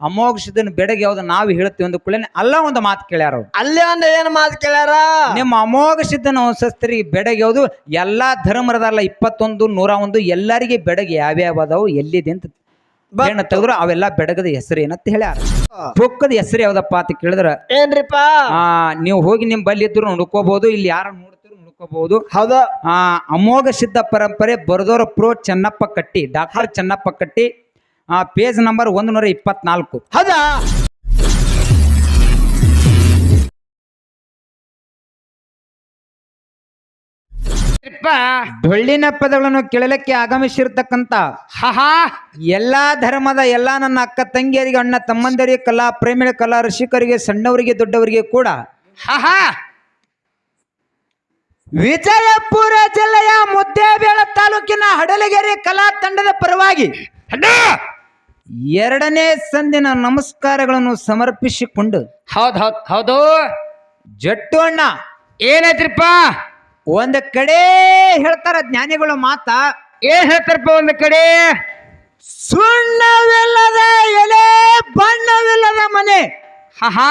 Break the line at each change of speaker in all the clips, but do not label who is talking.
ಅಮೋಘ ಬೆಡಗೆ ಬೆಡಗ್ ಯಾವ್ದು ನಾವು ಹೇಳ್ತೀವಿ ಅಂದ ಕೂಡ ಅಲ್ಲ ಒಂದು ಮಾತು ಕೇಳ್ಯಾರ ಅವ್ರು.
ಅಲ್ಲೇ ಒಂದು ಏನ್ ಮಾತು ಕೇಳ್ಯಾರ?
ನಿಮ್ಮ ಅಮೋಘ ಸಿದ್ಧನ ವಂಶಸ್ಥರಿಗೆ ಬೆಡಗ್ ಯಾವ್ದು? ಎಲ್ಲಾ ಧರ್ಮರದಲ್ಲ ಇಪ್ಪತ್ತೊಂದು ನೂರ ಒಂದು ಎಲ್ಲರಿಗೆ ಬೆಡಗ್ ಯಾವ್ಯಾವ ಅದಾವು ಎಲ್ಲಿದೆ ಅಂತ ಏನ ತೆಗೆದ್ರು ಅವೆಲ್ಲ ಬೆಡಗದ ಹೆಸರು ಏನಂತ ಹೇಳ್ಯಾರ. ಪುಕ್ಕದ ಹೆಸರು ಯಾವ್ದಪ್ಪ ಅಂತ ಕೇಳಿದ್ರ?
ಏನ್ರಿಪ್ಪ?
ಆ ನೀವು ಹೋಗಿ ನಿಮ್ ಬಲ್ಲಿ ಇದ್ರು ನೋಡ್ಕೋಬಹುದು ಇಲ್ಲಿ ಯಾರ ನೋಡ್ತಿದ್ರು ನೋಡ್ಕೋಬಹುದು
ಹೌದ.
ಆ ಅಮೋಘ ಸಿದ್ಧ ಪರಂಪರೆ ಬರದೋರ ಪ್ರೋ ಚೆನ್ನಪ್ಪ ಕಟ್ಟಿ ಡಾಕ್ಟರ್ ಚೆನ್ನಪ್ಪ ಕಟ್ಟಿ ಆ ಪೇಜ್ ನಂಬರ್ ಒಂದು ನೂರ ಇಪ್ಪತ್ನಾಲ್ಕು
ಹೌದಾ
ಡೊಳ್ಳಿನ ಪದಗಳನ್ನು ಕೇಳಲಿಕ್ಕೆ ಆಗಮಿಸಿರ್ತಕ್ಕಂತ
ಹಹಾ.
ಎಲ್ಲಾ ಧರ್ಮದ ಎಲ್ಲಾ ನನ್ನ ಅಕ್ಕ ತಂಗಿಯರಿಗೆ ಅಣ್ಣ ತಮ್ಮಂದರಿಗೆ ಕಲಾ ಪ್ರೇಮಿಗಳ ಕಲಾ ರಸಿಕರಿಗೆ ಸಣ್ಣವರಿಗೆ ದೊಡ್ಡವರಿಗೆ ಕೂಡ
ಹಹಾ.
ವಿಜಯಪುರ ಜಿಲ್ಲೆಯ ಮುದ್ದೇಬೇಳ ತಾಲೂಕಿನ ಹಡಲಗೆರೆ ಕಲಾ ತಂಡದ ಪರವಾಗಿ ಎರಡನೇ ಸಂದಿನ ನಮಸ್ಕಾರಗಳನ್ನು ಸಮರ್ಪಿಸಿಕೊಂಡು
ಹೌದ್ ಹೌದ್ ಹೌದು.
ಜಟ್ಟು ಅಣ್ಣ.
ಏನೈತ್ರಿಪ್ಪ
ಒಂದ್ ಕಡೆ ಹೇಳ್ತಾರ ಜ್ಞಾನಿಗಳು ಮಾತ.
ಏನ್ ಹೇಳ್ತಾರಪ್ಪ ಒಂದ್ ಕಡೆ?
ಸುಣ್ಣವಿಲ್ಲದ ಎಲೆ ಬಣ್ಣವಿಲ್ಲದ ಮನೆ.
ಹಾ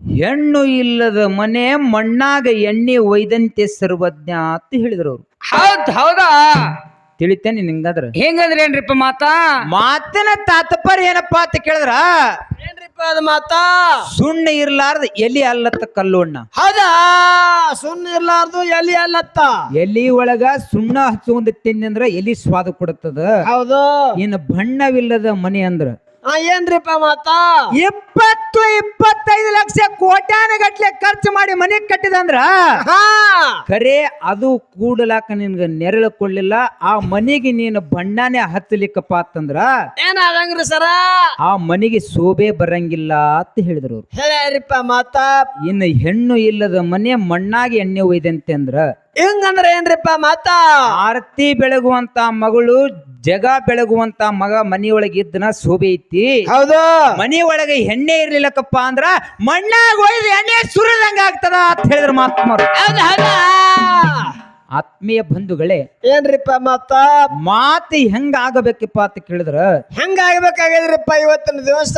ಹೆಣ್ಣು ಇಲ್ಲದ ಮನೆ ಮಣ್ಣಾಗ ಎಣ್ಣೆ ಒಯ್ದಂತೆ ಸರ್ವಜ್ಞ ಅಂತ ಹೇಳಿದ್ರು ಅವ್ರು.
ಹೌದ್ ಹೌದಾ?
ತಿಳಿತೇನೆ ನಿಂಗಾದ್ರ.
ಹೆಂಗಂದ್ರೆ ಏನ್ರಿಪ್ಪ ಮಾತಾ?
ಮಾತಿನ ತಾತ್ಪರ್ಯ ಏನಪ್ಪಾ ಅಂತ ಕೇಳಿದ್ರ?
ಏನ್ರಿಪ್ಪ ಅದು ಮಾತಾ?
ಸುಣ್ಣ ಇರ್ಲಾರ್ದ ಎಲಿ ಅಲ್ಲತ್ತ ಕಲ್ಲು ಅಣ್ಣ
ಹೌದಾ? ಸುಣ್ಣ ಇರ್ಲಾರ್ದು ಎಲ್ಲಿ ಅಲ್ಲತ್ತ?
ಎಲಿ ಒಳಗ ಸುಣ್ಣ ಹಚ್ಚುವಂದ ತಿಂದ್ರ ಎಲಿ ಸ್ವಾದ ಕೊಡುತ್ತದ
ಹೌದು.
ಇನ್ನು ಬಣ್ಣವಿಲ್ಲದ ಮನೆ ಅಂದ್ರ
ಏನ್ರಿಪ್ಪ ಮಾತಾ?
ಇಪ್ಪತ್ತು ಇಪ್ಪತ್ತೈದು ಲಕ್ಷ ಕೋಟ್ಯಾನ ಗಟ್ಲೆ ಖರ್ಚು ಮಾಡಿ ಮನೆ ಕಟ್ಟಿದಂದ್ರ?
ಹಾ.
ಖರೆ ಅದು ಕೂಡಲಾಕ ನಿನ್ಗ ನೆರಳು ಕೊಡ್ಲಿಲ್ಲ ಆ ಮನೆಗೆ ನೀನು ಬಣ್ಣಾನೆ ಹತ್ತಲಿಕ್ಕಪ್ಪ ಅಂತಂದ್ರ?
ಏನಾದಂಗ್ರಿ ಸರ?
ಆ ಮನೆಗೆ ಶೋಭೆ ಬರಂಗಿಲ್ಲ ಅಂತ ಹೇಳಿದ್ರು ಅವ್ರು.
ಹೇಳ್ಯಾರಿಪ್ಪ ಮಾತಾ.
ಇನ್ನು ಹೆಣ್ಣು ಇಲ್ಲದ ಮನೆ ಮಣ್ಣಾಗಿ ಎಣ್ಣೆ ಒಯ್ದಂತೆ ಅಂದ್ರ?
ಹಿಂಗಂದ್ರ ಏನ್ರಿಪ್ಪ ಮಾತಾ?
ಆರತಿ ಬೆಳಗುವಂತ ಮಗಳು ಜಗ ಬೆಳಗುವಂತ ಮಗ ಮನಿಯೊಳಗೆ ಇದ್ದನ ಶೋಭೆ ಐತಿ.
ಹೌದು.
ಮನಿ ಒಳಗೆ ಎಣ್ಣೆ ಇರ್ಲಿಲ್ಲಕಪ್ಪ ಅಂದ್ರ ಮಣ್ಣಾಗ ಒಯ್ದು ಎಣ್ಣೆ ಸುರಿದಂಗ ಆಗ್ತದ ಅಂತ ಹೇಳಿದ್ರು ಮಾತ್ಮರು
ಹೌದ ಹೌದಾ?
ಆತ್ಮೀಯ ಬಂಧುಗಳೇ
ಏನ್ರಿಪ್ಪ ಮತ್ತ
ಮಾತು ಹೆಂಗ ಆಗಬೇಕಿಪ್ಪ ಅಂತ ಕೇಳಿದ್ರ?
ಹೆಂಗ ಆಗ್ಬೇಕಾಗಿದ್ರಿಪ್ಪ ಇವತ್ತಿನ ದಿವಸ?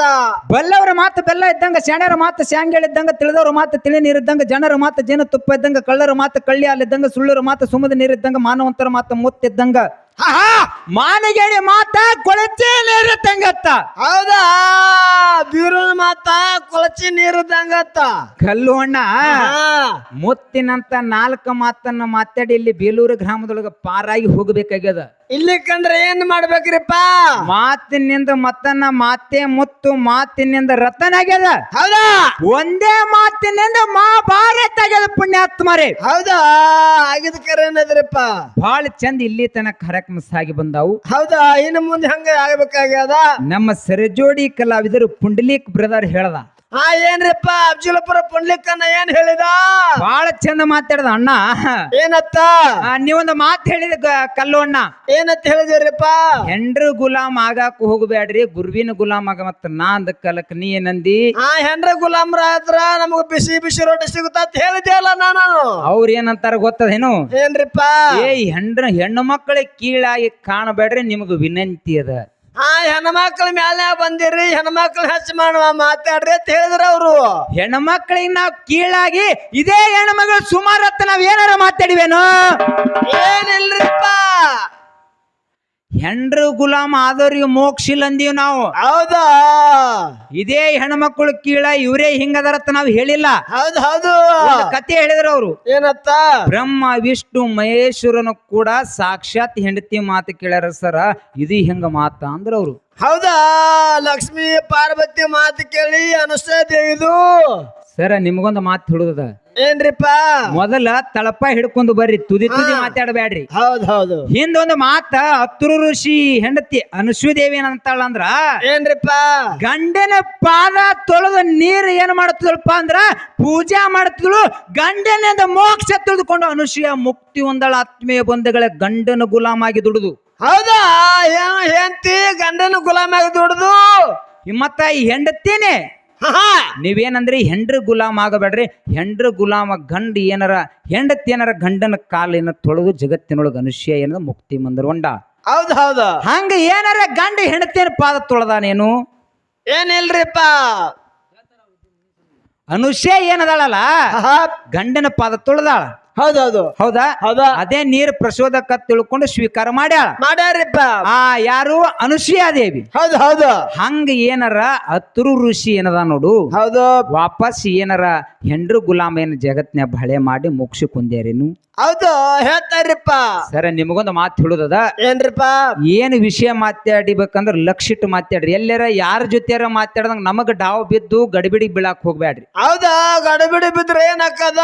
ಬಲ್ಲವರ ಮಾತು ಬೆಲ್ಲ ಇದ್ದಂಗ ಶಾಣ್ಯರ ಮಾತು ಶಾಂಗ್ಯಾಳ ಇದ್ದಂಗ ತಿಳಿದವ್ರ ಮಾತು ತಿಳಿ ನೀರು ಇದ್ದಂಗ ಜನರ ಮಾತು ಜೇನು ತುಪ್ಪ ಇದ್ದಂಗ ಕಳ್ಳರ ಮಾತು ಕಳ್ಳಿ ಅಲ್ಲಿದ್ದಂಗ ಸುಳ್ಳರ ಮಾತು ಸುಮದ ನೀರಿದ್ದಂಗ ಮಾನವಂತರ ಮಾತು ಮುತ್ತಿದ್ದಂಗ ಮಾನಗೇಡಿ ಮಾತ ಕೊಳಚೆ ನೀರಿದ್ದಂಗತ್ತ
ಹೌದಾ? ಬೀರನ ಮಾತಾ ನೀರು ತಂಗತ್ತ.
ಕಲ್ಲು ಅಣ್ಣ. ಮುತ್ತಿನಂತ ನಾಲ್ಕು ಮಾತನ್ನ ಮಾತಾಡಿ ಇಲ್ಲಿ ಬೇಲೂರು ಗ್ರಾಮದೊಳಗ ಪಾರಾಗಿ ಹೋಗಬೇಕಾಗ್ಯದ.
ಇಲ್ಲಿ ಕಂಡ್ರೆ ಏನ್ ಮಾಡ್ಬೇಕ್ರಿಪ್ಪ?
ಮಾತಿನಿಂದ ಮತ್ತನ್ನ ಮಾತೆ ಮುತ್ತು ಮಾತಿನಿಂದ ರತನಾಗ್ಯದ
ಹೌದಾ?
ಒಂದೇ ಮಾತಿನಿಂದ ಮಹಾಭಾರತ ಆಗ್ಯದ ಪುಣ್ಯಾತ್ಮರೇ.
ಹೌದಾ? ಆಗಿದ ಕರೆ ಏನದ್ರಿಪ್ಪ?
ಬಹಳ ಚಂದ ಇಲ್ಲಿ ತನಕ ಕಾರ್ಯಕ್ರಮ ಸಾಗಿ ಬಂದಾವು.
ಹೌದಾ? ಇನ್ನು ಮುಂದೆ ಹಂಗ ಆಗ್ಬೇಕಾಗ್ಯದ?
ನಮ್ಮ ಸರಜೋಡಿ ಕಲಾವಿದರು ಪುಂಡಲೀಕ್ ಬ್ರದರ್ ಹೇಳ್ದ
ಹಾ ಏನ್ರಿಪ್ಪ ಅಬ್ಜುಲಪುರ ಪುಂಡ್ಲಿಕ್ಕನ್ನ ಏನ್ ಹೇಳಿದ?
ಬಹಳ ಚಂದ ಮಾತಾಡ್ದ ಅಣ್ಣ.
ಏನತ್ತ?
ಆ, ನೀವೊಂದು ಮಾತು ಹೇಳಿದ ಗ- ಕಲ್ಲು ಅಣ್ಣ.
ಏನಂತ ಹೇಳಿದ್ರಿಪ್ಪ?
ಹೆಂಡ್ರು ಗುಲಾಮ್ ಆಗಾಕ ಹೋಗ್ಬೇಡ್ರಿ ಗುರುವಿನ ಗುಲಾಮ್ ಆಗ ಮತ್ತ ನಾ ಅಂದ ಕಲಕ್ ನೀ ಏನಂದಿ?
ಆ ಹೆಂಡ್ರ ಗುಲಾಮ್ರ ಆದ್ರ ನಮಗ ಬಿಸಿ ಬಿಸಿ ರೊಟ್ಟಿ ಸಿಗುತ್ತ ಅಂತ ಹೇಳಿದ್ಯಲ್ಲ ನಾನು.
ಅವ್ರ ಏನಂತಾರ ಗೊತ್ತದೇನು?
ಏನ್ರಿಪ್ಪ?
ಏ ಹೆಂಡ್ರ ಹೆಣ್ಣು ಮಕ್ಕಳಿಗೆ ಕೀಳಾಗಿ ಕಾಣಬೇಡ್ರಿ ನಿಮಗ ವಿನಂತಿ ಅದ.
ಹಾ ಹೆಣ್ಮಕ್ಳ ಮ್ಯಾಲೆ ಬಂದಿರಿ ಹೆಣ್ಮಕ್ಳ ಹೆಚ್ಚು ಮಾಡುವ ಮಾತಾಡ್ರಿ ಅಂತ ಹೇಳಿದ್ರ ಅವರು.
ಹೆಣ್ಮಕ್ಳಿಗೆ ನಾವು ಕೀಳಾಗಿ ಇದೇ ಹೆಣ್ಮಗಳು ಸುಮಾರತ್ತ ನಾವ್ ಏನಾರ ಮಾತಾಡಿವೇನು?
ಏನಿಲ್ರಿಪ್ಪ
ಹೆಂಡ್ರು ಗುಲಾಮ್ ಆದವ್ರಿಗೆ ಮೋಕ್ಷ ಇಲ್ಲ ಅಂದೀವಿ ನಾವು.
ಹೌದಾ?
ಇದೇ ಹೆಣ್ಮಕ್ಳು ಕೀಳ ಇವರೇ ಹಿಂಗದಾರತ್ತ ನಾವು ಹೇಳಿಲ್ಲ.
ಹೌದು ಹೌದು.
ಒಂದು ಕತೆ ಹೇಳಿದ್ರು ಅವರು.
ಏನತ್ತ?
ಬ್ರಹ್ಮ ವಿಷ್ಣು ಮಹೇಶ್ವರನು ಕೂಡ ಸಾಕ್ಷಾತ್ ಹೆಂಡತಿ ಮಾತು ಕೇಳ್ಯಾರ ಸರ. ಇದು ಹೆಂಗ ಮಾತ ಅಂದ್ರ ಅವರು.
ಹೌದಾ? ಲಕ್ಷ್ಮಿ ಪಾರ್ವತಿ ಮಾತು ಕೇಳಿ ಅನುಷ್ಠಾ ಇದು.
ಸರ ನಿಮ್ಗೊಂದು ಮಾತು ಹಿಡುದದ
ಏನ್ರಿಪ್ಪ
ಮೊದಲ ತಳಪ ಹಿಡ್ಕೊಂಡು ಬರ್ರಿ ತುದಿ ತುದಿ ಮಾತಾಡಬೇಡ್ರಿ
ಹೌದ್ ಹೌದು.
ಹಿಂದೊಂದು ಮಾತ ಅತೃ ಋಷಿ ಹೆಂಡತಿ ಅನುಸೂದೇವಿ ಏನಂತಾಳ ಅಂದ್ರ
ಏನ್ರಿಪ್ಪ
ಗಂಡನ ಪಾದ ತೊಳೆದ ನೀರು ಏನ್ ಮಾಡ್ತದಳಪ್ಪ ಅಂದ್ರ ಪೂಜಾ ಮಾಡ್ತಿದ್ಳು ಗಂಡನಿಂದ ಮೋಕ್ಷ ತಿಳಿದುಕೊಂಡು ಅನುಸೂಯ ಮುಕ್ತಿ ಹೊಂದಳ ಆತ್ಮೀಯ ಬಂಧುಗಳ ಗಂಡನ ಗುಲಾಮಾಗಿ ದುಡಿದು.
ಹೌದಾ? ಹೆಂಡತಿ ಗಂಡನ ಗುಲಾಮಾಗಿ ದುಡಿದು?
ಮತ್ತ ಈ ಹೆಂಡತಿನೇ ನೀವೇನಂದ್ರಿ ಹೆಂಡ್ರ ಗುಲಾಮ್ ಆಗಬೇಡ್ರಿ? ಹೆಂಡ್ರ ಗುಲಾಮ ಗಂಡ ಏನಾರ ಹೆಂಡತಿ ಏನಾರ ಗಂಡನ ಕಾಲಿನ ತೊಳೆದು ಜಗತ್ತಿನೊಳಗೆ ಅನುಷ್ಯ ಏನದ? ಮುಕ್ತಿ ಮಂದಿರೊಂಡ
ಹೌದು ಹೌದು.
ಹಂಗ ಏನಾರ ಗಂಡ ಹೆಂಡತಿನ ಪಾದ ತೊಳೆದಾನೇನು?
ಏನಿಲ್ರಿಪ್ಪ.
ಅನುಷ್ಯ ಏನದಾಳಲ್ಲ. ಗಂಡನ ಪಾದ ತುಳ್ದಾಳ.
ಹೌದೌದು
ಹೌದಾ.
ಹೌದಾ?
ಅದೇ ನೀರ್ ಪ್ರಸೋದಕ ತಿಳ್ಕೊಂಡು ಸ್ವೀಕಾರ ಮಾಡ್ಯಾಳ.
ಮಾಡ್ಯಾರಿಪ್ಪ.
ಆ ಯಾರು? ಅನುಸೂಯಾದೇವಿ
ಹೌದು ಹೌದು.
ಹಂಗ ಏನಾರ ಹತ್ತರು ಋಷಿ ಏನದ ನೋಡು.
ಹೌದು.
ವಾಪಸ್ ಏನಾರ ಹೆಂಡ್ರು ಗುಲಾಮ ಏನ್ ಜಗತ್ನ್ಯಾಗ ಬಳೆ ಮಾಡಿ ಮುಗಿಸಿ ಕುಂದ್ಯಾರೇನು?
ಹೌದು ಹೇಳ್ತಾರ್ರಿಪ್ಪ.
ಸರಿ ನಿಮಗೊಂದು ಮಾತು ಹೇಳುದದ?
ಏನ್ರಿಪ್ಪ?
ಏನ್ ವಿಷಯ ಮಾತಾಡಿಬೇಕಂದ್ರ ಲಕ್ಷಿಟ್ಟು ಮಾತಾಡ್ರಿ. ಎಲ್ಲರ ಯಾರ ಜೊತೆಯಾರ ಮಾತಾಡ್ದಂಗ ನಮಗ ಡಾವ್ ಬಿದ್ದು ಗಡಿಬಿಡಿ ಬೀಳಾಕ್ ಹೋಗ್ಬೇಡ್ರಿ
ಹೌದಾ ಗಡಿಬಿಡಿ ಬಿದ್ರೆ ಏನಕ್ಕದ?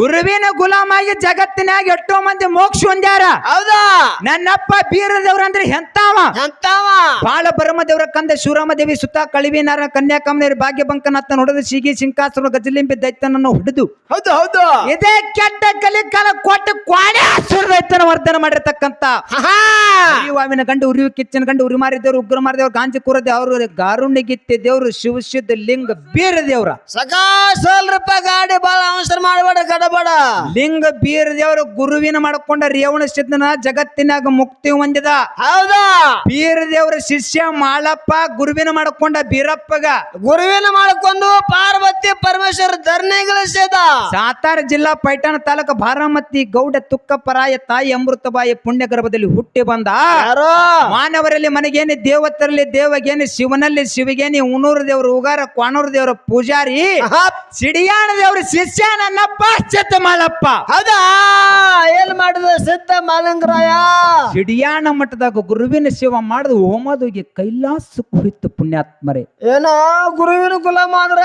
ಗುರುವಿನ ಗುಲಾಮಾಗಿ ಜಗತ್ತಿನಾಗ ಎಷ್ಟೋ ಮಂದಿ ಮೋಕ್ಷ ಹೊಂದ್ಯಾರ.
ಹೌದಾ?
ನನ್ನಪ್ಪ ಬೀರದೇವ್ರ ಅಂದ್ರೆ ಎಂತಾವ
ಎಂತಾವ?
ಬಾಳ ಬರಮದೇವ್ರ ಕಂದ ಶಿವರಾಮದೇವಿ ಸುತ್ತ ಕಳಿವಿನಾರ ಕನ್ಯಾಕುಮಾರಿ ಭಾಗ್ಯ ಬಂಕನತ್ತ ಹೊಡೆದು ಸಿಗಿ ಸಿಂಕಾಸುರ ಗಜಲಿಂಬಿ ದೈತ್ಯನನ್ನು ಹುಡುದು.
ಹೌದು ಹೌದು.
ಇದೇ ಕೆಟ್ಟ ಕಲಿಕಾಲ ಕೊಟ್ಟು ಕ್ವಾಡೆ ಸುರ ವರ್ಧನ ಮಾಡಿರ್ತಕ್ಕಂತ ಹಾವಿನ ಗಂಡು ಉರಿ ಕಿಚ್ಚನ ಗಂಡು ಉರಿ ಮಾರಿದೇವ್ರು ಉಗ್ರ ಮಾರಿದೇವ್ರು ಗಾಂಜಿ ಕೂರದೆ ಅವರು ಗಾರುಣಿಗಿತ್ತಿ ದೇವ್ರು ಶಿವಶುದ್ಧ ಲಿಂಗ ಬೇರೆ ದೇವ್ರ
ಸಕಾಶ ರೂಪಾಯಿ ಗಾಡಿ ಬಾಳ ಅವಸರ ಮಾಡಬೇಡ ಗಡಬೇಡ
ಲಿಂಗ ಬೀರ ದೇವ್ರ ಗುರುವಿನ ಮಾಡ್ಕೊಂಡ ರೇವಣ ಸಿದ್ಧನ ಜಗತ್ತಿನಾಗ ಮುಕ್ತಿ ಹೊಂದಿದ.
ಹೌದಾ?
ಬೀರ ದೇವ್ರ ಶಿಷ್ಯ ಮಾಳಪ್ಪ ಗುರುವಿನ ಮಾಡ್ಕೊಂಡ ಬೀರಪ್ಪಗ.
ಗುರುವಿನ ಮಾಡ್ಕೊಂಡು ಪಾರ್ವತಿ ಪರಮೇಶ್ವರ ಧರಣಿಗಳಿಸಿದ
ಸಾತಾರ ಜಿಲ್ಲಾ ಪೈಠಾಣ ತಾಲೂಕು ಬಾರಾಮತಿ ಗೌಡ ತುಕ್ಕಪ್ಪರಾಯ ತಾಯಿ ಅಮೃತಬಾಯಿ ಪುಣ್ಯ ಗರ್ಭದಲ್ಲಿ ಹುಟ್ಟಿ ಬಂದ. ಮಾನವರಲ್ಲಿ ಮನೆಗೇನಿ ದೇವತರಲ್ಲಿ ದೇವಗೇನಿ ಶಿವನಲ್ಲಿ ಶಿವಗೇನಿ ಉನೂರು ದೇವರು ಉಗಾರ ಕ್ವಾಣೂರು ದೇವರ ಪೂಜಾರಿ. ಸಿಡಿಯಾಣ ದೇವರ ಶಿಷ್ಯ ನನ್ನಪ್ಪ. ಚಿತ್ತ ಮಾಲಪ್ಪ
ಹೌದಾ? ಏನ್ ಮಾಡಿದ ಸಿದ್ಧ ಮಾಲಂಗರಾಯ?
ಸಿಡಿಯಾಣ ಮಠದಾಗ ಗುರುವಿನ ಶಿವ ಮಾಡಿದ ಹೋಮದೋಗಿ ಕೈಲಾಸ ಕುರಿತು ಪುಣ್ಯಾತ್ಮರೇ.
ಏನೋ ಗುರುವಿನ ಗುಲಾಮ ಅಂದ್ರ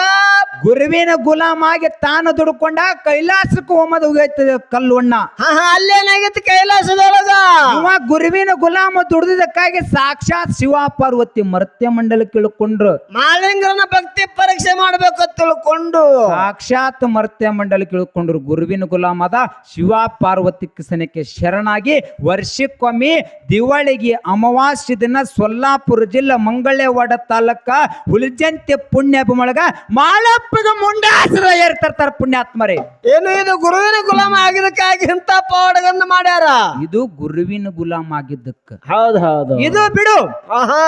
ಗುರುವಿನ ಗುಲಾಮಾಗಿ ತಾನು ದುಡ್ಕೊಂಡ ಕೈಲಾಸಕ್ಕೆ ಹೋಮದ ಹೋಗೈತದ ಕಲ್ಲುಣ್ಣ.
ಹಾ ಹಾ ಅಲ್ಲೇನಾಗಿತ್ತು ಕೈಲಾಸದೊಳಗ?
ಅವ ಗುರುವಿನ ಗುಲಾಮ ದುಡ್ದಿದ್ದಕ್ಕಾಗಿ ಸಾಕ್ಷಾತ್ ಶಿವ ಪಾರ್ವತಿ ಮರ್ತ್ಯ ಮಂಡಲ ಇಳ್ಕೊಂಡ್ರು
ಮಾಲಿಂಗರನ ಭಕ್ತಿ ಪರೀಕ್ಷೆ ಮಾಡ್ಬೇಕು ತಿಳ್ಕೊಂಡು.
ಸಾಕ್ಷಾತ್ ಮರ್ತ್ಯ ಮಂಡಲಕ್ಕೆ ಇಳ್ಕೊಂಡ್ರು ಗುರುವಿನ ಗುಲಾಮದ ಶಿವ ಪಾರ್ವತಿ ಕಿಸನಕ್ಕೆ ಶರಣಾಗಿ ವರ್ಷಕ್ಕೊಮ್ಮೆ ದಿವಾಳಿಗೆ ಅಮಾವಾಸ್ಯ ದಿನ ಸೊಲ್ಲಾಪುರ ಜಿಲ್ಲಾ ಮಂಗಳೇವಾಡ ತಾಲೂಕ ಹುಲಿಜಂತೆ ಪುಣ್ಯಭೂಮೊಳಗ ಮಾಳಪ್ಪಗ ಮುಂಡಾಸರ ಏರ್ತರ್ತಾರ ಪುಣ್ಯಾತ್ಮರೇ.
ಏನು ಇದು ಗುರುವಿನ ಗುಲಾಮ ಆಗಿದಕ್ಕಾಗಿ ಇಂತ ಪಾಡಗನ್ನ ಮಾಡ್ಯಾರ?
ಇದು ಗುರುವಿನ ಗುಲಾಮ ಆಗಿದ್ದಕ್ಕ.
ಹೌದು ಹೌದು
ಇದು ಬಿಡು.
ಆಹಾ.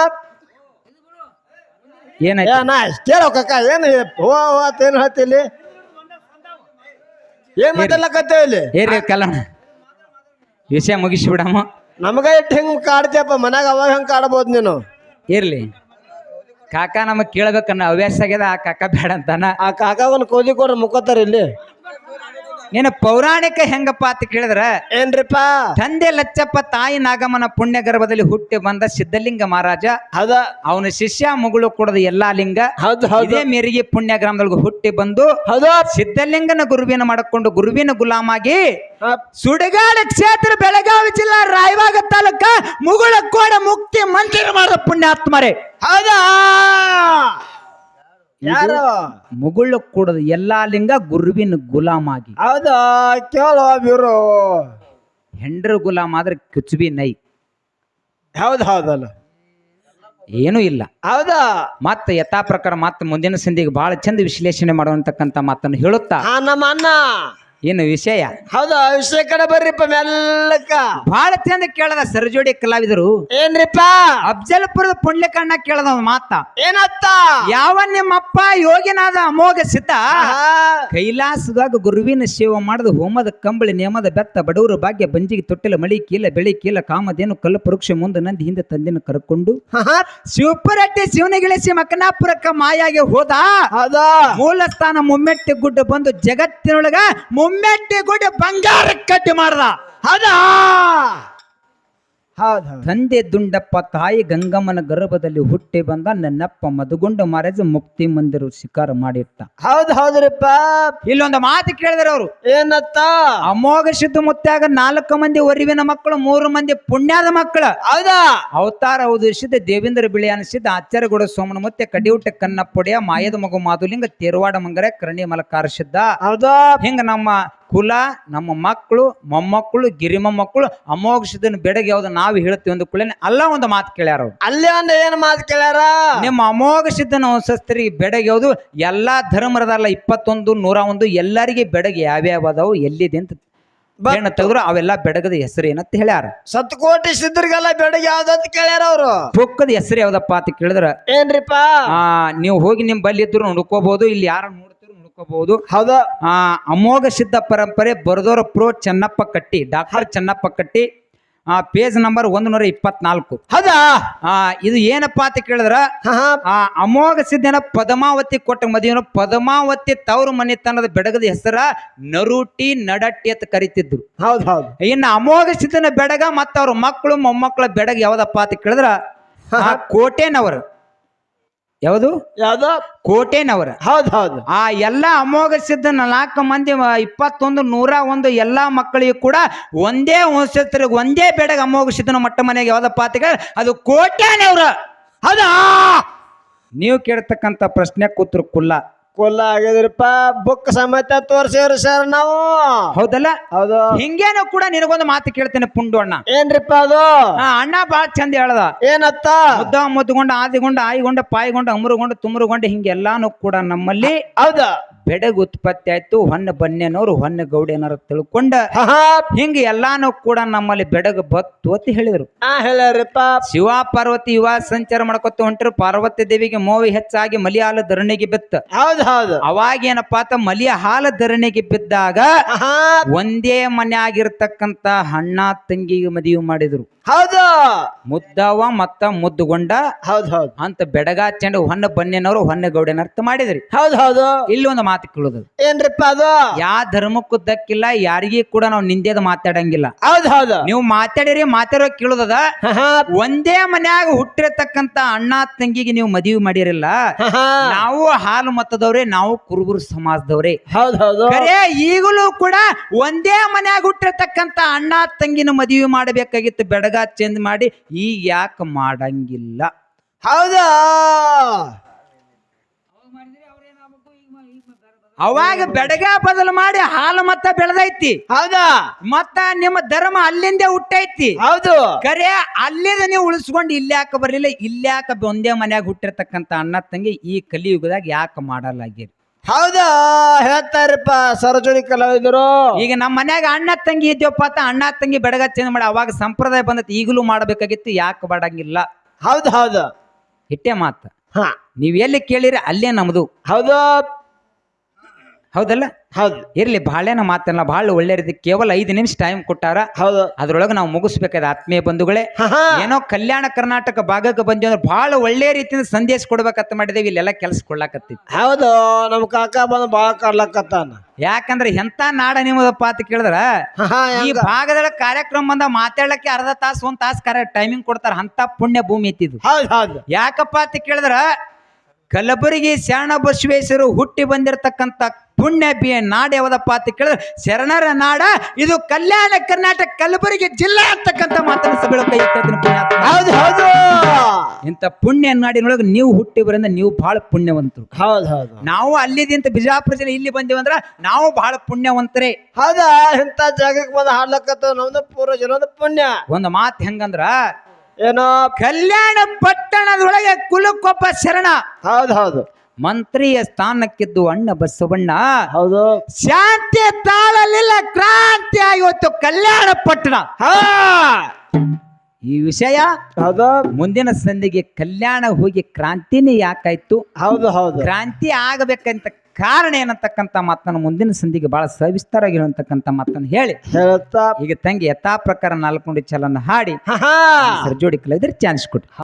ಏನಾಯ್ತು?
ಏನ ಕೇಳೋ ಕಕ್ಕ ಏನು ಹೋ ಏನ್ ಹೇಳ್ತಿಲ್ಲಿ ಏನ್ ಮಾತಾಡ್ಲಕತ್ತೇ ಇಲ್ಲಿ
ಏರಿ ಕಲ್ಲಣ ವಿಷಯ ಮುಗಿಸ್ಬಿಡಮ್ಮ.
ನಮಗ ಇಟ್ಟು ಹೆಂಗ್ ಕಾಡ್ತೀಯಪ್ಪ ಮನ್ಯಾಗ ಅವಾಗ ಹೆಂಗ್ ಕಾಡಬಹುದು ನೀನು?
ಇರ್ಲಿ. ಕಾಕ ನಮಗ್ ಕೇಳ್ಬೇಕನ್ನ ಹವ್ಯಾಸ ಆಗ್ಯದ ಆ ಕಾಕ ಬೇಡ ಅಂತಾನ.
ಆ ಕಾಕ ಒಂದು ಕೋದಿ ಕೊಡ್ರಿ ಮುಕ್ಕೋತಾರ ಇಲ್ಲಿ.
ನೀನು ಪೌರಾಣಿಕ ಹೆಂಗಪ್ಪ ಅಂತ ಕೇಳಿದ್ರ
ಏನ್ರಿಪ್ಪ?
ತಂದೆ ಲಚ್ಚಪ್ಪ ತಾಯಿ ನಾಗಮ್ಮನ ಪುಣ್ಯ ಗರ್ಭದಲ್ಲಿ ಹುಟ್ಟಿ ಬಂದ ಸಿದ್ಧಲಿಂಗ ಮಹಾರಾಜ
ಹೌದ.
ಅವನ ಶಿಷ್ಯ ಮಗಳು ಕೊಡದ ಎಲ್ಲಾ ಲಿಂಗ
ಹೌದು ಹೌದು.
ಇದೇ ಮೇರೆಗೆ ಪುಣ್ಯ ಗ್ರಾಮದೊಳಗೆ ಹುಟ್ಟಿ ಬಂದು
ಹೌದು.
ಸಿದ್ಧಲಿಂಗನ ಗುರುವಿನ ಮಾಡಿಕೊಂಡು ಗುರುವಿನ ಗುಲಾಮಾಗಿ ಸುಡಗಾಡ ಕ್ಷೇತ್ರ ಬೆಳಗಾವಿ ಜಿಲ್ಲಾ ರಾಯಬಾಗ ತಾಲೂಕ ಮುಗುಳ ಕೋಡ ಮುಕ್ತಿ ಮಂದಿರ ಮಾಡಿದ ಪುಣ್ಯಾತ್ಮರೇ.
ಹೌದಾ? ಯಾರು?
ಮುಗುಳ ಕೂಡದ ಎಲ್ಲಾ ಲಿಂಗ ಗುರುವಿನ ಗುಲಾಮಾಗಿ.
ಹೌದಾ? ಕೇಳೋ ಬಿರು.
ಹೆಂಡ್ರ ಗುಲಾಮ ಆದ್ರೆ ಕಿಚ್ಬಿ ನೈ.
ಹೌದು ಹೌದಲ್ಲ.
ಏನೂ ಇಲ್ಲ.
ಹೌದಾ?
ಮತ್ತೆ ಯಥಾ ಪ್ರಕಾರ ಮತ್ತೆ ಮುಂದಿನ ಸಂಧಿಗೆ ಬಹಳ ಚಂದ ವಿಶ್ಲೇಷಣೆ ಮಾಡುವಂತಕ್ಕಂತ ಮಾತನ್ನು ಹೇಳುತ್ತಾ
ನಮ್ಮ ಅಣ್ಣ
ಏನು ವಿಷಯ.
ಹೌದು ವಿಷಯ ಕಡೆ ಬರ್ರಿಪ್ಪ ಮೆಲ್ಲಕ್ಕ.
ಬಹಳ ಚಂದ ಕೇಳದ ಸರಜೋಡಿ ಕಲಾವಿದರು.
ಏನ್ರಿಪ್ಪ?
ಅಫ್ಜಲ್ಪುರದ ಪುಣ್ಯಕಣ್ಣ ಕೇಳದ ಮಾತ.
ಏನತ್ತ?
ಯಾವ ನಿಮ್ಮಪ್ಪ ಯೋಗಿನಾದ ಅಮೋಘ ಸಿದ್ಧ. ಕೈಲಾಸದಾಗ ಗುರುವಿನ ಸೇವೆ ಮಾಡದ ಹೋಮದ ಕಂಬಳಿ ನೇಮದ ಬೆತ್ತ ಬಡವರು ಭಾಗ್ಯ ಬಂಜಿಗೆ ತೊಟ್ಟಿಲ ಮಳಿ ಕೀಲ ಬೆಳಿ ಕೀಲ ಕಾಮದೇನು ಕಲ್ಲು ಪರೋಕ್ಷ ಮುಂದೆ ನಂದಿ ಹಿಂದೆ ತಂದಿನ ಕರ್ಕೊಂಡು. ಶಿವಪುರಟ್ಟಿ ಶಿವನಗಿಳಿಸಿ ಮಕನಾಪುರಕ್ಕ ಮಾಯಾಗೆ ಹೋದ.
ಹೌದಾ?
ಮೂಲ ಸ್ಥಾನ ಮುಮ್ಮೆಟ್ಟಿ ಗುಡ್ಡ ಬಂದು ಜಗತ್ತಿನೊಳಗ ಮುಮ್ಮೆಟ್ಟಿ ಗುಡಿ ಬಂಗಾರ ಕಟ್ಟಿ ಮಾಡ್ದ.
ಹೌದು?
ತಂದೆ ದುಂಡಪ್ಪ ತಾಯಿ ಗಂಗಮ್ಮನ ಗರ್ಭದಲ್ಲಿ ಹುಟ್ಟಿ ಬಂದ ನನ್ನಪ್ಪ ಮದುಗುಂಡ ಮಹಾರಾಜ ಮುಕ್ತಿ ಮಂದಿರ ಶಿಕಾರ ಮಾಡಿಟ್ಟ.
ಹೌದು ಹೌದ್ರಿಪ್ಪ.
ಇಲ್ಲೊಂದು ಮಾತು ಕೇಳಿದ್ರ ಅವರು.
ಏನತ್ತ?
ಅಮೋಘ ಸಿದ್ದು ಮುತ್ತಾಗ ನಾಲ್ಕು ಮಂದಿ ಒರಿವಿನ ಮಕ್ಕಳು ಮೂರು ಮಂದಿ ಪುಣ್ಯದ ಮಕ್ಕಳು.
ಹೌದಾ?
ಅವತಾರ ಅವಧರಿಸಿದ ದೇವೇಂದ್ರ ಬಿಳಿ ಅನಿಸಿದ ಆಚಾರ್ಯಗೌಡ ಸೋಮನ ಮತ್ತೆ ಕಡಿಯೂಟ ಕನ್ನಪ್ಪುಡಿಯ ಮಾಯದ ಮಗು ಮಾಧುಲಿಂಗ ತೇರವಾಡ ಮಂಗರ ಕರಣಿ ಮಲಕಾರಸಿದ್ದ
ಹೌದಾ?
ಹಿಂಗ ನಮ್ಮ ಕುಲ ನಮ್ಮ ಮಕ್ಕಳು ಮೊಮ್ಮಕ್ಕಳು ಗಿರಿ ಮೊಮ್ಮಕ್ಕಳು ಅಮೋಘ ಸಿದ್ಧನ ಬೆಡಗೆ ಯಾವ್ದು ನಾವು ಹೇಳ್ತೀವಿ ಒಂದು ಕುಳನೆ ಅಲ್ಲ ಒಂದು ಮಾತು ಕೇಳ್ಯಾರ
ಅಲ್ಲೇ ಒಂದು ಏನು ಮಾತು ಕೇಳ್ಯಾರ?
ನಿಮ್ಮ ಅಮೋಘ ಸಿದ್ಧನ ಬೆಡಗೆ ಯಾವುದು? ಎಲ್ಲಾ ಧರ್ಮರದಲ್ಲ ಇಪ್ಪತ್ತೊಂದು ನೂರ ಒಂದು ಎಲ್ಲರಿಗೆ ಬೆಡಗೆ ಯಾವ್ಯಾವ ಅದಾವು ಎಲ್ಲಿದೆ ಅಂತ ತೆಗೆದ್ರು ಅವೆಲ್ಲ ಬೆಡಗದ ಹೆಸರು ಏನಂತ ಹೇಳ್ಯಾರ.
ಸತ್ಕೋಟಿ ಸಿದ್ಧರಿಗೆಲ್ಲ ಬೆಡಗ್ ಯಾವ್ದಂತ ಕೇಳ್ಯಾರ ಅವರು?
ಪುಕ್ಕದ ಹೆಸರು ಯಾವ್ದಪ್ಪ ಅಂತ ಕೇಳಿದ್ರ
ಏನ್ರಿಪ್ಪ?
ನೀವು ಹೋಗಿ ನಿಮ್ ಬಲ್ಲಿ ಇದ್ರು ನೋಡ್ಕೋಬಹುದು ಇಲ್ಲಿ ಯಾರ ನೋಡ್ತಿದ್ರು
ಹೌದಾ.
ಆ ಅಮೋಘ ಸಿದ್ಧ ಪರಂಪರೆ ಬರದೋರ ಪ್ರೋ ಚೆನ್ನಪ್ಪ ಕಟ್ಟಿ ಡಾಕ್ಟರ್ ಚೆನ್ನಪ್ಪ ಕಟ್ಟಿ ಆ ಪೇಜ್ ನಂಬರ್ ಒಂದ್ ನೂರ ಇಪ್ಪತ್ನಾಲ್ಕು.
ಹೌದಾ?
ಆ ಇದು ಏನಪ್ಪಾ ಅಂತ ಕೇಳಿದ್ರ? ಆ ಅಮೋಘ ಸಿದ್ಧನ ಪದ್ಮಾವತಿ ಕೊಟ್ಟ ಮದುವೆನ ಪದ್ಮಾವತಿ ತವರು ಮನೆತನದ ಬೆಡಗದ ಹೆಸರ ನರುಟಿ ನಡಟ್ಟಿ ಅಂತ ಕರಿತಿದ್ರು.
ಹೌದು ಹೌದು.
ಇನ್ನು ಅಮೋಘ ಸಿದ್ಧನ ಬೆಡಗ ಮತ್ತ ಅವ್ರ ಮಕ್ಕಳು ಮೊಮ್ಮಕ್ಕಳ ಬೆಡಗ ಯಾವ್ದಪ್ಪ ಅಂತ ಕೇಳಿದ್ರ? ಆ ಕೋಟೆನವರ. ಯಾವುದು?
ಯಾವ್ದು?
ಕೋಟೆನವರ.
ಹೌದು ಹೌದು.
ಆ ಎಲ್ಲ ಅಮೋಘ ಸಿದ್ಧ ನಾಲ್ಕು ಮಂದಿ ಇಪ್ಪತ್ತೊಂದು ನೂರ ಒಂದು ಎಲ್ಲಾ ಮಕ್ಕಳಿಗೂ ಕೂಡ ಒಂದೇ ವಂಶಸ್ಥರಿಗೆ ಒಂದೇ ಬೆಡಗ ಅಮೋಘ ಸಿದ್ಧನ ಮಟ್ಟ ಮನೆಗೆ ಯಾವ್ದಪ್ಪ ಅಂತ ಅದು ಕೋಟೆನವ್ರ
ಹೌದಾ?
ನೀವು ಕೇಳ್ತಕ್ಕಂತ ಪ್ರಶ್ನೆ ಕೂತ್ರು ಕುಲ್ಲ.
ಕೊಲ್ಲ ಆಗಿದ್ರಪ್ಪ ಬುಕ್ ಸಮೇತ ತೋರ್ಸಿವ್ರಿ ಸರ್ ನಾವು.
ಹೌದಲ್ಲ?
ಹೌದು.
ಹಿಂಗೇನು ಕೂಡ ನಿನಗೊಂದು ಮಾತು ಕೇಳ್ತೇನೆ ಪುಂಡು ಅಣ್ಣ.
ಏನ್ರಿಪ್ಪ ಅದು?
ಆ, ಅಣ್ಣ ಬಾಳ ಚಂದ ಹೇಳ್ದ.
ಏನತ್ತ?
ಮುದ್ದ ಮುದ್ದುಗೊಂಡ ಆದಿಗೊಂಡ ಆಯಿಗೊಂಡ ಪಾಯಿಗೊಂಡ ಅಮರುಗೊಂಡ ತುಮರುಗೊಂಡ ಹಿಂಗೆಲ್ಲಾನು ಕೂಡ ನಮ್ಮಲ್ಲಿ
ಹೌದಾ?
ಬೆಡಗ್ ಉತ್ಪತ್ತಿ ಆಯ್ತು ಹೊನ್ನ ಬನ್ನೇನವ್ರು ಹೊನ್ನ ಗೌಡೇನವ್ರು ತಿಳ್ಕೊಂಡ ಹಿಂಗ ಎಲ್ಲಾನು ಕೂಡ ನಮ್ಮಲ್ಲಿ ಬೆಡಗ ಬತ್ತು ಅಂತ ಹೇಳಿದ್ರು.
ಹೇಳ್ಯಾರಿಪ್ಪ.
ಶಿವ ಪಾರ್ವತಿ ಯುವ ಸಂಚಾರ ಮಾಡ್ಕೊತ ಹೊಂಟ್ರು. ಪಾರ್ವತಿ ದೇವಿಗೆ ಮೋವಿ ಹೆಚ್ಚಾಗಿ ಮಲಿಯಾಲ ಧರಣಿಗೆ ಬಿತ್ತ.
ಹೌದ್ ಹೌದು.
ಅವಾಗ ಏನಪ್ಪಾ ಮಲಿಯ ಹಾಲ ಧರಣಿಗೆ ಬಿದ್ದಾಗ ಒಂದೇ ಮನೆ ಆಗಿರ್ತಕ್ಕಂತ ಅಣ್ಣ ತಂಗಿಗೆ ಮದುವೆ ಮಾಡಿದ್ರು.
ಹೌದು.
ಮುದ್ದವ ಮತ್ತ ಮುದ್ದುಗೊಂಡ
ಹೌದ್ ಹೌದ್.
ಅಂತ ಬೆಡಗಾಚಂಡು ಹೊನ್ನ ಬನ್ನಿನವರು ಹೊನ್ನ ಗೌಡನರ್ಥ ಮಾಡಿದ್ರಿ.
ಹೌದ್ ಹೌದು.
ಇಲ್ಲಿ ಒಂದು ಮಾತು ಕೇಳುದು.
ಏನ್ರಿಪ್ಪ ಅದು?
ಯಾ ಧರ್ಮಕ್ಕೂ ದಕ್ಕಿಲ್ಲ ಯಾರಿಗೂ ಕೂಡ ನಾವು ನಿಂದೇದ ಮಾತಾಡಂಗಿಲ್ಲ.
ಹೌದ್ ಹೌದು.
ನೀವು ಮಾತಾಡಿರಿ ಮಾತಾಡೋ ಕೇಳೋದದ. ಒಂದೇ ಮನ್ಯಾಗ ಹುಟ್ಟಿರತಕ್ಕಂತ ಅಣ್ಣ ತಂಗಿಗೆ ನೀವು ಮದುವೆ ಮಾಡಿರಿಲ್ಲ ನಾವು ಹಾಲು ಮತದವ್ರೆ ನಾವು ಕುರುಬರು ಸಮಾಜದವ್ರೆ.
ಹೌದ್ ಹೌದು.
ಖರೆ ಈಗಲೂ ಕೂಡ ಒಂದೇ ಮನ್ಯಾಗ ಹುಟ್ಟಿರತಕ್ಕಂತ ಅಣ್ಣ ತಂಗಿನ ಮದುವೆ ಮಾಡಬೇಕಾಗಿತ್ತು ಬೆಡಗ ಚೇಂಜ್ ಮಾಡಿ ಈ ಯಾಕೆ ಮಾಡಂಗಿಲ್ಲ?
ಹೌದಾ?
ಅವಾಗ ಬೆಡಗ ಬದಲು ಮಾಡಿ ಹಾಲು ಮತ್ತ ಬೆಳೆದೈತಿ.
ಹೌದಾ?
ಮತ್ತ ನಿಮ್ಮ ಧರ್ಮ ಅಲ್ಲಿಂದೇ ಹುಟ್ಟೈತಿ.
ಹೌದು.
ಕರೆ ಅಲ್ಲಿಂದ ನೀವು ಉಳಿಸ್ಕೊಂಡು ಇಲ್ಲಿ ಯಾಕೆ ಬರ್ಲಿಲ್ಲ ಇಲ್ಲಿ ಯಾಕೆ ಒಂದೇ ಮನ್ಯಾಗ ಹುಟ್ಟಿರ್ತಕ್ಕಂತ ಅಣ್ಣ ತಂಗಿ ಈ ಕಲಿಯುಗದಾಗ ಯಾಕೆ ಮಾಡಲಾಗಿರಿ
ಹೌದಾ? ಹೇಳ್ತಾರಪ್ಪ ಸಾರ್ವಜನಿಕ ಕಲಾವಿದರು.
ಈಗ ನಮ್ಮ ಮನ್ಯಾಗ ಅಣ್ಣ ತಂಗಿ ಇದ್ಯಪ್ಪ ಅಂತ ಅಣ್ಣ ತಂಗಿ ಬೆಡಗ ಚೇಂಜ್ ಮಾಡಿ ಅವಾಗ ಸಂಪ್ರದಾಯ ಬಂದೈತಿ. ಈಗಲೂ ಮಾಡಬೇಕಾಗಿತ್ತು ಯಾಕೆ ಮಾಡಂಗಿಲ್ಲ.
ಹೌದು ಹೌದು.
ಹಿಟ್ಟೆ ಮಾತು.
ಹಾ.
ನೀವು ಎಲ್ಲಿ ಕೇಳಿರಿ ಅಲ್ಲೇ ನಮ್ದು.
ಹೌದು.
ಹೌದಲ್ಲ?
ಹೌದು.
ಇರ್ಲಿ ಬಾಳೆನ ಮಾತಲ್ಲ ಬಹಳ ಒಳ್ಳೆ ರೀತಿ ಕೇವಲ ಐದು ನಿಮಿಷ ಟೈಮ್ ಕೊಟ್ಟಾರ.
ಹೌದು.
ಅದ್ರೊಳಗೆ ನಾವು ಮುಗಿಸ್ಬೇಕಾದ ಆತ್ಮೀಯ ಬಂಧುಗಳೇ ಏನೋ ಕಲ್ಯಾಣ ಕರ್ನಾಟಕ ಭಾಗಕ್ಕೆ ಬಂದ್ವಿ ಅಂದ್ರೆ ಬಹಳ ಒಳ್ಳೆ ರೀತಿಯಿಂದ ಸಂದೇಶ ಕೊಡ್ಬೇಕಂತ ಮಾಡಿದೇವಿ ಇಲ್ಲೆಲ್ಲ ಕೆಲಸ ಕೊಡ್ಲಾಕತ್ತಿತ್ತು.
ಹೌದು ನಮ್ ಕಾಕ ಬಂದು ಬಾಳ ಕಾಡ್ಲಕತ್ತಾನ
ಯಾಕಂದ್ರೆ ಎಂತ ನಾಡ ನಿಮ್ಮದಪ್ಪ ಅಂತ ಕೇಳಿದ್ರ? ಈ
ಹೆಂಗ?
ಭಾಗದೊಳಗೆ ಕಾರ್ಯಕ್ರಮ ಬಂದ ಮಾತಾಡ್ಲಕ್ಕೆ ಅರ್ಧ ತಾಸು ಒಂದ್ ತಾಸು ಕರೆಕ್ಟ್ ಟೈಮಿಂಗ್ ಕೊಡ್ತಾರ ಅಂತ ಪುಣ್ಯ ಭೂಮಿ ಎತ್ತಿದ್ದು
ಹೌದು ಹೌದು.
ಯಾಕಪ್ಪ ಅಂತ ಕೇಳಿದ್ರ? ಕಲಬುರಗಿ ಶರಣ ಬಸವೇಶ್ವರು ಹುಟ್ಟಿ ಬಂದಿರತಕ್ಕಂಥ ಪುಣ್ಯ ಬಿ ನಾಡು ಯಾವ್ದಪ್ಪ ಅಂತ ಕೇಳಿದ್ರೆ ಶರಣರ ನಾಡ ಇದು ಕಲ್ಯಾಣ ಕರ್ನಾಟಕ ಕಲಬುರಗಿ ಜಿಲ್ಲಾ ಅಂತಕ್ಕಂಥ ಮಾತನ್ನು.
ಹೌದು ಹೌದು.
ಇಂಥ ಪುಣ್ಯ ನಾಡಿನೊಳಗೆ ನೀವು ಹುಟ್ಟಿ ಬರಂದ್ರೆ ನೀವು ಬಹಳ ಪುಣ್ಯವಂತರು.
ಹೌದು ಹೌದು.
ನಾವು ಅಲ್ಲಿದಿಂತ ಬಿಜಾಪುರ ಜಿಲ್ಲೆ ಇಲ್ಲಿ ಬಂದಿವಂದ್ರ ನಾವು ಬಹಳ ಪುಣ್ಯವಂತರೇ.
ಹೌದಾ? ಇಂಥ ಜಾಗಕ್ಕೆ ಬಂದು ಹಾಡ್ಲಕ್ಕತ್ತ ನಮ್ದು ಪೂರ್ವ ಜನದ ಪುಣ್ಯ.
ಒಂದು ಮಾತು ಹೆಂಗಂದ್ರ
ಏನೋ
ಕಲ್ಯಾಣ ಪಟ್ಟಣದೊಳಗೆ ಕುಲಕ್ಕೊಬ್ಬ ಶರಣ.
ಹೌದು ಹೌದು.
ಮಂತ್ರಿಯ ಸ್ಥಾನಕ್ಕಿದ್ದು ಅಣ್ಣ ಬಸವಣ್ಣ.
ಹೌದು.
ಶಾಂತಿ ತಾಳಲಿಲ್ಲ ಕ್ರಾಂತಿ ಆಗಿವತ್ತು ಕಲ್ಯಾಣ ಪಟ್ಟಣ. ಈ ವಿಷಯ
ಹೌದು.
ಮುಂದಿನ ಸಂಧಿಗೆ ಕಲ್ಯಾಣ ಹೋಗಿ ಕ್ರಾಂತಿನೇ ಯಾಕಾಯ್ತು?
ಹೌದು ಹೌದು.
ಕ್ರಾಂತಿ ಆಗಬೇಕಂತ ಕಾರಣ ಏನಂತಕ್ಕಂಥ ಮಾತನ್ನು ಮುಂದಿನ ಸಂಧಿಗೆ ಬಹಳ ಸವಿಸ್ತಾರಾಗಿರುವಂತಕ್ಕಂಥ ಮಾತನ್ನು ಹೇಳಿ.
ಹೇಳ್ತಾ
ಈಗ ತಂಗಿ ಯಥಾ ಪ್ರಕಾರ ನಾಲ್ಕು ಚಲನ ಹಾಡಿ. ಸರ್ಜೋಡಿ ಕಲಾವಿದ್ರೆ ಚಾನ್ಸ್ ಕೊಟ್ಟು